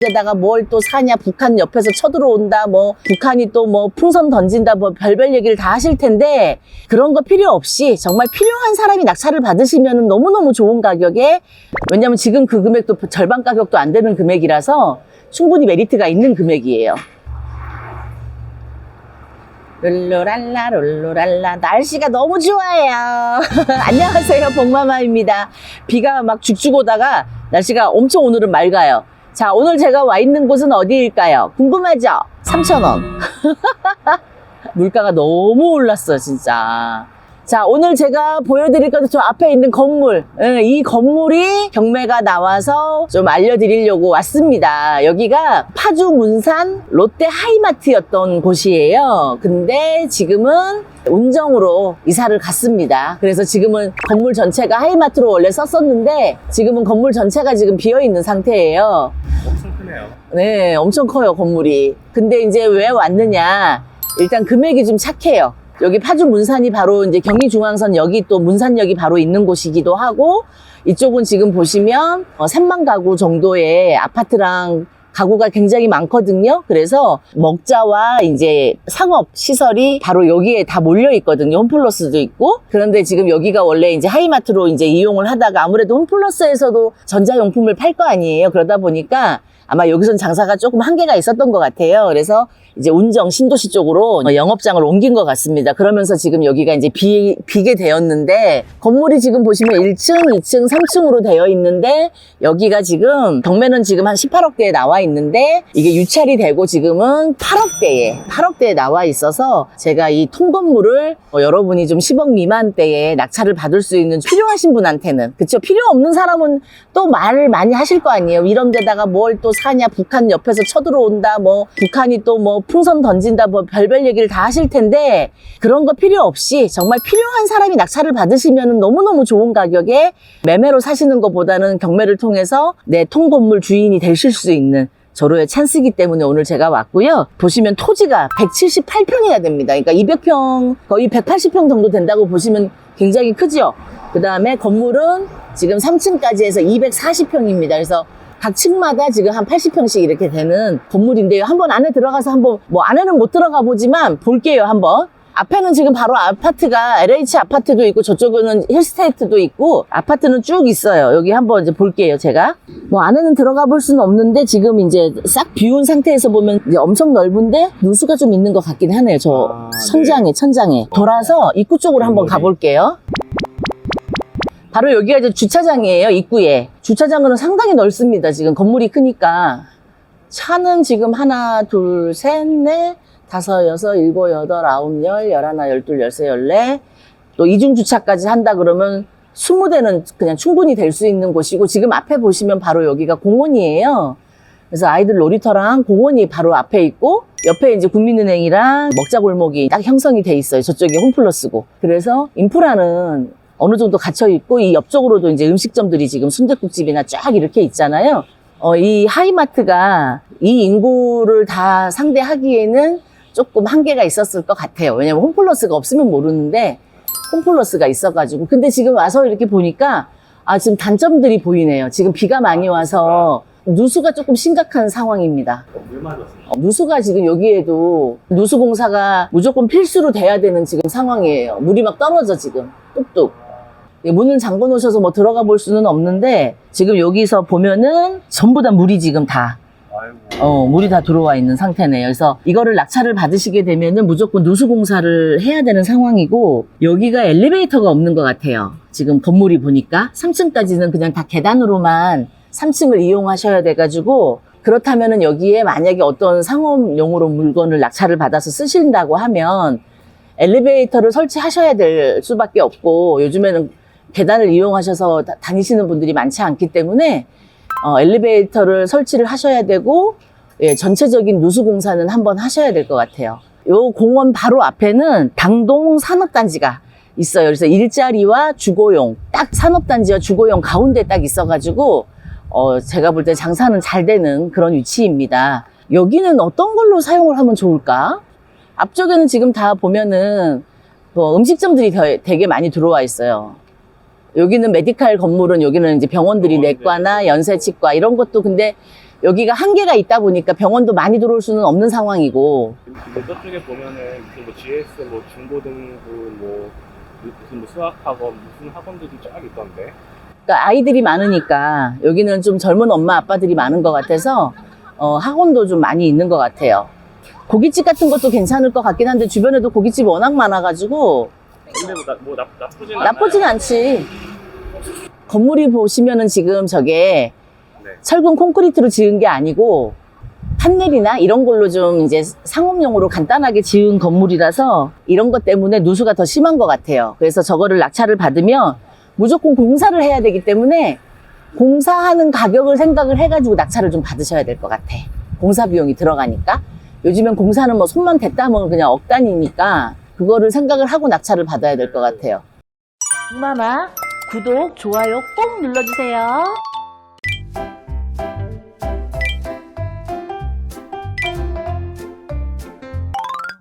데다가 뭘 또 사냐 북한 옆에서 쳐들어온다 뭐 북한이 또 뭐 풍선 던진다 뭐 별별 얘기를 다 하실 텐데 그런 거 필요 없이 정말 필요한 사람이 낙찰을 받으시면 너무너무 좋은 가격에 왜냐면 지금 그 금액도 절반 가격도 안 되는 금액이라서 충분히 메리트가 있는 금액이에요. 룰루랄라 룰루랄라. 날씨가 너무 좋아요. 안녕하세요. 복마마입니다. 비가 막 죽죽 오다가 날씨가 엄청 오늘은 맑아요 자 오늘 제가 와 있는 곳은 어디일까요? 궁금하죠 3,000원. 물가가 너무 올랐어 진짜. 자 오늘 제가 보여드릴 것은 저 앞에 있는 건물. 예, 이 건물이 경매가 나와서 좀 알려드리려고 왔습니다. 여기가 파주 문산 롯데 하이마트였던 곳이에요. 근데 지금은 운정으로 이사를 갔습니다 그래서 지금은 건물 전체가 하이마트로 원래 썼었는데 지금은 건물 전체가 지금 비어 있는 상태예요 엄청 크네요. 네, 엄청 커요, 건물이. 근데 이제 왜 왔느냐. 일단 금액이 좀 착해요. 여기 파주 문산이 바로 이제 경의중앙선 여기 또 문산역이 바로 있는 곳이기도 하고, 이쪽은 지금 보시면 어, 3만 가구 정도의 아파트랑 가구가 굉장히 많거든요. 그래서 먹자와 이제 상업 시설이 바로 여기에 다 몰려 있거든요. 홈플러스도 있고. 그런데 지금 여기가 원래 이제 하이마트로 이제 이용을 하다가 아무래도 홈플러스에서도 전자용품을 팔 거 아니에요. 그러다 보니까 아마 여기선 장사가 조금 한계가 있었던 것 같아요. 그래서 이제 운정 신도시 쪽으로 영업장을 옮긴 것 같습니다. 그러면서 지금 여기가 이제 비, 비게 되었는데 건물이 지금 보시면 1층, 2층, 3층으로 되어 있는데 여기가 지금 경매는 지금 한 18억대에 나와 있는데 이게 유찰이 되고 지금은 8억대에 8억대에 나와 있어서 제가 이 통건물을 어, 여러분이 좀 10억 미만대에 낙찰을 받을 수 있는 필요하신 분한테는 그쵸 필요 없는 사람은 또 말을 많이 하실 거 아니에요 이런 데다가 뭘또 사냐 북한 옆에서 쳐들어온다 뭐 북한이 또 뭐 풍선 던진다 뭐 별별 얘기를 다 하실 텐데 그런 거 필요 없이 정말 필요한 사람이 낙찰을 받으시면 너무너무 좋은 가격에 매매로 사시는 것보다는 경매를 통해서 내 통건물 주인이 되실 수 있는 저로의 찬스기 때문에 오늘 제가 왔고요. 보시면 토지가 178평이나 됩니다. 그러니까 200평, 거의 180평 정도 된다고 보시면 굉장히 크죠. 그 다음에 건물은 지금 3층까지 해서 240평입니다. 그래서 각 층마다 지금 한 80평씩 이렇게 되는 건물인데요. 한번 안에 들어가서 한번, 뭐 안에는 못 들어가 보지만 볼게요, 한번. 앞에는 지금 바로 아파트가 LH 아파트도 있고 저쪽에는 힐스테이트도 있고 아파트는 쭉 있어요. 여기 한번 이제 볼게요, 제가. 뭐 안에는 들어가 볼 수는 없는데 지금 이제 싹 비운 상태에서 보면 이제 엄청 넓은데 누수가 좀 있는 것 같긴 하네요. 저 아, 천장에, 천장에. 돌아서 입구 쪽으로 한번 건물이. 가볼게요. 바로 여기가 이제 주차장이에요, 입구에. 주차장은 상당히 넓습니다, 지금. 건물이 크니까. 차는 지금 하나, 둘, 셋, 넷, 다섯, 여섯, 일곱, 여덟, 아홉, 열, 열하나, 열둘, 열세, 열네. 또 이중주차까지 한다 그러면 스무 대는 그냥 충분히 될 수 있는 곳이고, 지금 앞에 보시면 바로 여기가 공원이에요. 그래서 아이들 놀이터랑 공원이 바로 앞에 있고, 옆에 이제 국민은행이랑 먹자골목이 딱 형성이 돼 있어요. 저쪽이 홈플러스고. 그래서 인프라는 어느 정도 갇혀 있고 이 옆쪽으로도 이제 음식점들이 지금 순댓국집이나 쫙 이렇게 있잖아요. 어, 이 하이마트가 이 인구를 다 상대하기에는 조금 한계가 있었을 것 같아요. 왜냐면 홈플러스가 없으면 모르는데 홈플러스가 있어가지고 근데 지금 와서 이렇게 보니까 아 지금 단점들이 보이네요. 지금 비가 많이 와서 누수가 조금 심각한 상황입니다. 어, 누수가 지금 여기에도 누수 공사가 무조건 필수로 돼야 되는 지금 상황이에요. 물이 막 떨어져 지금 뚝뚝. 예, 문을 잠궈 놓으셔서 뭐 들어가 볼 수는 없는데 지금 여기서 보면은 전부 다 물이 지금 다. 어, 물이 다 들어와 있는 상태네요. 그래서 이거를 낙찰을 받으시게 되면은 무조건 누수 공사를 해야 되는 상황이고 여기가 엘리베이터가 없는 것 같아요. 지금 건물이 보니까 3층까지는 그냥 다 계단으로만 3층을 이용하셔야 돼가지고 그렇다면은 여기에 만약에 어떤 상업용으로 물건을 낙찰을 받아서 쓰신다고 하면 엘리베이터를 설치하셔야 될 수밖에 없고 요즘에는 계단을 이용하셔서 다- 다니시는 분들이 많지 않기 때문에 어, 엘리베이터를 설치를 하셔야 되고 예, 전체적인 누수 공사는 한번 하셔야 될 것 같아요. 요 공원 바로 앞에는 당동 산업단지가 있어요. 그래서 일자리와 주거용 딱 산업단지와 주거용 가운데 딱 있어가지고 어, 제가 볼 때 장사는 잘 되는 그런 위치입니다. 여기는 어떤 걸로 사용을 하면 좋을까? 앞쪽에는 지금 다 보면은 뭐 음식점들이 더- 되게 많이 들어와 있어요. 여기는 메디칼 건물은 여기는 이제 병원들이. 내과나 연세치과 이런 것도 근데 여기가 한계가 있다 보니까 병원도 많이 들어올 수는 없는 상황이고 지금 저쪽에 보면은 무슨 뭐 GS 뭐 중고등부 뭐 무슨 뭐 수학학원 무슨 학원들이 쫙 있던데 그러니까 아이들이 많으니까 여기는 좀 젊은 엄마 아빠들이 많은 것 같아서 어, 학원도 좀 많이 있는 것 같아요. 고깃집 같은 것도 괜찮을 것 같긴 한데 주변에도 고깃집 워낙 많아가지고 근데 뭐, 나, 뭐 나, 나쁘진 나쁘진 않아요. 않지. 건물이 보시면은 지금 저게 네. 철근 콘크리트로 지은 게 아니고 판넬이나 이런 걸로 좀 이제 상업용으로 간단하게 지은 건물이라서 이런 것 때문에 누수가 더 심한 것 같아요. 그래서 저거를 낙찰을 받으면 무조건 공사를 해야 되기 때문에 공사하는 가격을 생각을 해가지고 낙찰을 좀 받으셔야 될 것 같아. 공사 비용이 들어가니까. 요즘엔 공사는 뭐 손만 댔다 하면 그냥 억 단위니까 그거를 생각을 하고 낙찰을 받아야 될 것 같아요. 마마 구독, 좋아요 꼭 눌러주세요.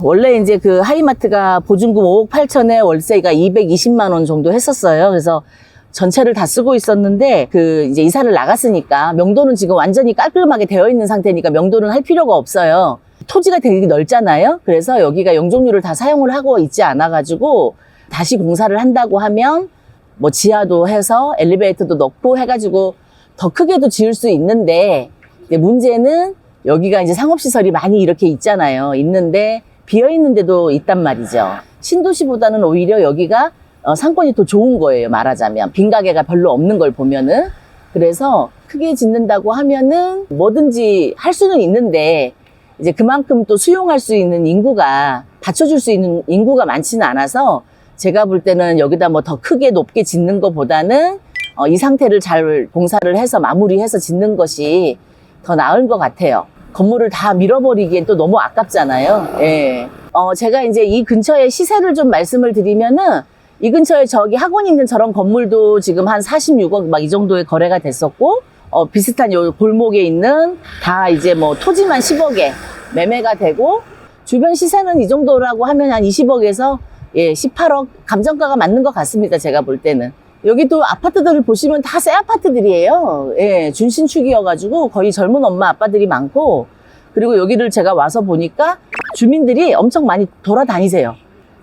원래 이제 그 하이마트가 보증금 5억 8천에 월세가 220만 원 정도 했었어요. 그래서 전체를 다 쓰고 있었는데 그 이제 이사를 나갔으니까 명도는 지금 완전히 깔끔하게 되어 있는 상태니까 명도는 할 필요가 없어요. 토지가 되게 넓잖아요. 그래서 여기가 용적률을 다 사용을 하고 있지 않아 가지고 다시 공사를 한다고 하면 뭐 지하도 해서 엘리베이터도 넣고 해가지고 더 크게도 지을 수 있는데 문제는 여기가 이제 상업시설이 많이 이렇게 있잖아요. 있는데 비어 있는데도 있단 말이죠. 신도시보다는 오히려 여기가 어, 상권이 더 좋은 거예요. 말하자면 빈 가게가 별로 없는 걸 보면은 그래서 크게 짓는다고 하면은 뭐든지 할 수는 있는데 이제 그만큼 또 수용할 수 있는 인구가 받쳐줄 수 있는 인구가 많지는 않아서 제가 볼 때는 여기다 뭐 더 크게 높게 짓는 것보다는 어, 이 상태를 잘 공사를 해서 마무리해서 짓는 것이 더 나은 것 같아요. 건물을 다 밀어버리기엔 또 너무 아깝잖아요. 예. 어, 제가 이제 이 근처에 시세를 좀 말씀을 드리면은 이 근처에 저기 학원 있는 저런 건물도 지금 한 46억 막 이 정도의 거래가 됐었고, 어, 비슷한 요 골목에 있는 다 이제 뭐 토지만 10억에 매매가 되고, 주변 시세는 이 정도라고 하면 한 20억에서 예, 18억 감정가가 맞는 것 같습니다. 제가 볼 때는. 여기도 아파트들을 보시면 다 새 아파트들이에요. 예, 준신축이어가지고 거의 젊은 엄마 아빠들이 많고, 그리고 여기를 제가 와서 보니까 주민들이 엄청 많이 돌아다니세요.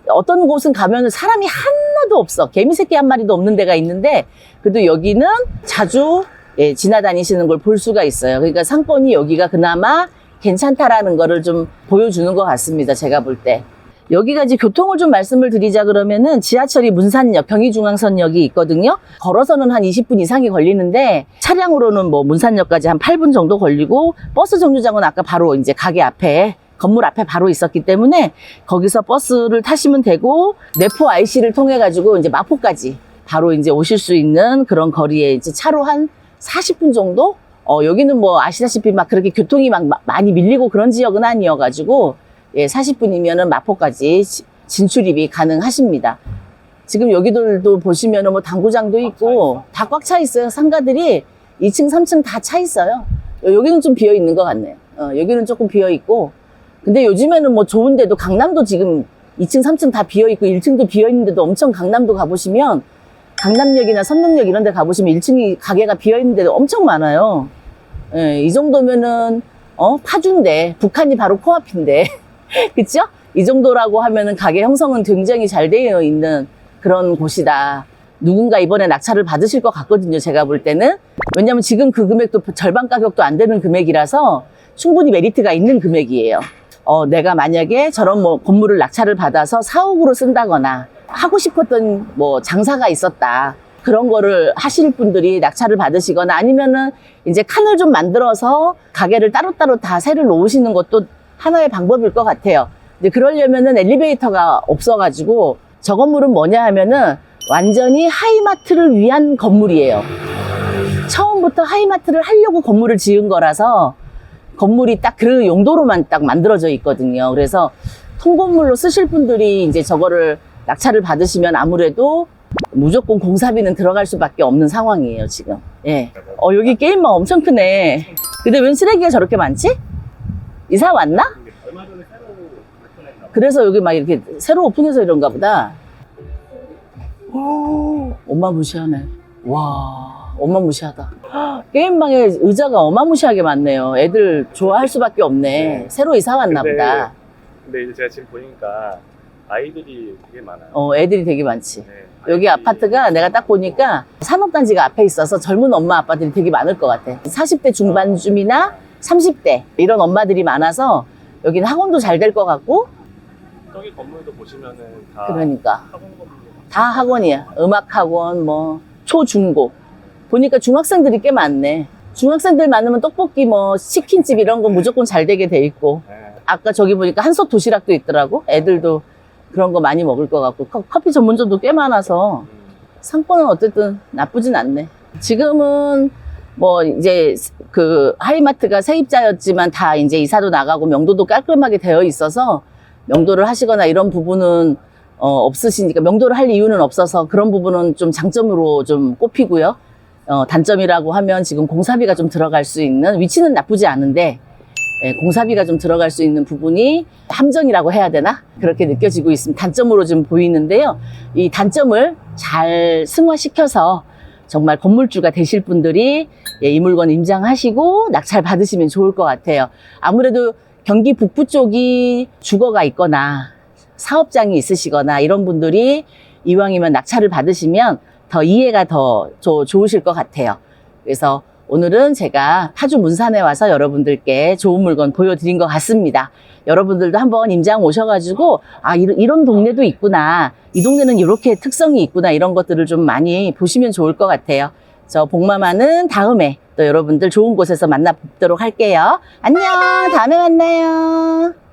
어떤 곳은 가면 사람이 하나도 없어. 개미 새끼 한 마리도 없는 데가 있는데, 그래도 여기는 자주 예, 지나다니시는 걸 볼 수가 있어요. 그러니까 상권이 여기가 그나마 괜찮다라는 거를 좀 보여주는 것 같습니다. 제가 볼 때. 여기가 이제 교통을 좀 말씀을 드리자 그러면은 지하철이 문산역, 경의중앙선역이 있거든요. 걸어서는 한 20분 이상이 걸리는데 차량으로는 뭐 문산역까지 한 8분 정도 걸리고 버스 정류장은 아까 바로 이제 가게 앞에 건물 앞에 바로 있었기 때문에 거기서 버스를 타시면 되고 내포 IC를 통해 가지고 이제 마포까지 바로 이제 오실 수 있는 그런 거리에 이제 차로 한 40분 정도? 어, 여기는 뭐 아시다시피 막 그렇게 교통이 막 마- 많이 밀리고 그런 지역은 아니어가지고 예, 40분이면은 마포까지 지- 진출입이 가능하십니다. 지금 여기들도 보시면은 뭐 당구장도 있고 다 꽉 차 있어요. 상가들이 2층, 3층 다 차 있어요. 여- 여기는 좀 비어 있는 것 같네요. 어, 여기는 조금 비어 있고. 근데 요즘에는 뭐 좋은데도 강남도 지금 2층, 3층 다 비어 있고 1층도 비어 있는데도 엄청 강남도 가보시면 강남역이나 선릉역 이런 데 가보시면 1층이 가게가 비어 있는 데도 엄청 많아요. 예, 이 정도면은 어, 파주인데 북한이 바로 코앞인데 그쵸? 이 정도라고 하면은 가게 형성은 굉장히 잘 되어 있는 그런 곳이다. 누군가 이번에 낙찰을 받으실 것 같거든요. 제가 볼 때는. 왜냐면 지금 그 금액도 절반 가격도 안 되는 금액이라서 충분히 메리트가 있는 금액이에요. 어, 내가 만약에 저런 뭐 건물을 낙찰을 받아서 사옥으로 쓴다거나 하고 싶었던 뭐 장사가 있었다. 그런 거를 하실 분들이 낙찰을 받으시거나 아니면은 이제 칸을 좀 만들어서 가게를 따로따로 다 새를 놓으시는 것도 하나의 방법일 것 같아요. 근데 그러려면은 엘리베이터가 없어가지고 저 건물은 뭐냐 하면은 완전히 하이마트를 위한 건물이에요. 처음부터 하이마트를 하려고 건물을 지은 거라서 건물이 딱 그 용도로만 딱 만들어져 있거든요. 그래서 통건물로 쓰실 분들이 이제 저거를 낙찰을 받으시면 아무래도 무조건 공사비는 들어갈 수밖에 없는 상황이에요, 지금. 예. 어, 여기 게임방 엄청 크네. 근데 웬 쓰레기가 저렇게 많지? 이사 왔나? 그래서 여기 막 이렇게 새로 오픈해서 이런가 보다. 오, 엄마 무시하네. 와. 어마무시하다. 헉, 게임방에 의자가 어마무시하게 많네요. 애들 좋아할 수밖에 없네. 네. 새로 이사 왔나 보다. 근데 이제 제가 지금 보니까 아이들이 되게 많아요. 어, 애들이 되게 많지. 네, 여기 아이들이- 아파트가 내가 딱 보니까 산업단지가 앞에 있어서 젊은 엄마 아빠들이 되게 많을 것 같아. 40대 중반쯤이나 30대 이런 엄마들이 많아서 여기는 학원도 잘 될 것 같고 저기 건물도 보시면은 다 그러니까 학원 다 학원이야. 음악 학원 뭐 초중고. 보니까 중학생들이 꽤 많네. 중학생들 많으면 떡볶이 뭐 치킨집 이런 거 무조건 잘 되게 돼 있고 네. 아까 저기 보니까 한솥 도시락도 있더라고. 애들도 그런 거 많이 먹을 것 같고 커- 커피 전문점도 꽤 많아서 음, 상권은 어쨌든 나쁘진 않네. 지금은 뭐 이제 그 하이마트가 세입자였지만 다 이제 이사도 나가고 명도도 깔끔하게 되어 있어서 명도를 하시거나 이런 부분은 어, 없으시니까 명도를 할 이유는 없어서 그런 부분은 좀 장점으로 좀 꼽히고요. 어, 단점이라고 하면 지금 공사비가 좀 들어갈 수 있는 위치는 나쁘지 않은데 예, 공사비가 좀 들어갈 수 있는 부분이 함정이라고 해야 되나? 그렇게 느껴지고 있습니다. 단점으로 좀 보이는데요. 이 단점을 잘 승화시켜서 정말 건물주가 되실 분들이 예, 이 물건 임장하시고 낙찰 받으시면 좋을 것 같아요. 아무래도 경기 북부 쪽이 주거가 있거나 사업장이 있으시거나 이런 분들이 이왕이면 낙찰을 받으시면 더 이해가 더 조- 좋으실 것 같아요. 그래서 오늘은 제가 파주 문산에 와서 여러분들께 좋은 물건 보여드린 것 같습니다. 여러분들도 한번 임장 오셔가지고 아 이런, 이런 동네도 있구나 이 동네는 이렇게 특성이 있구나 이런 것들을 좀 많이 보시면 좋을 것 같아요. 저 복마마는 다음에 또 여러분들 좋은 곳에서 만나 뵙도록 할게요. 안녕 다음에 만나요.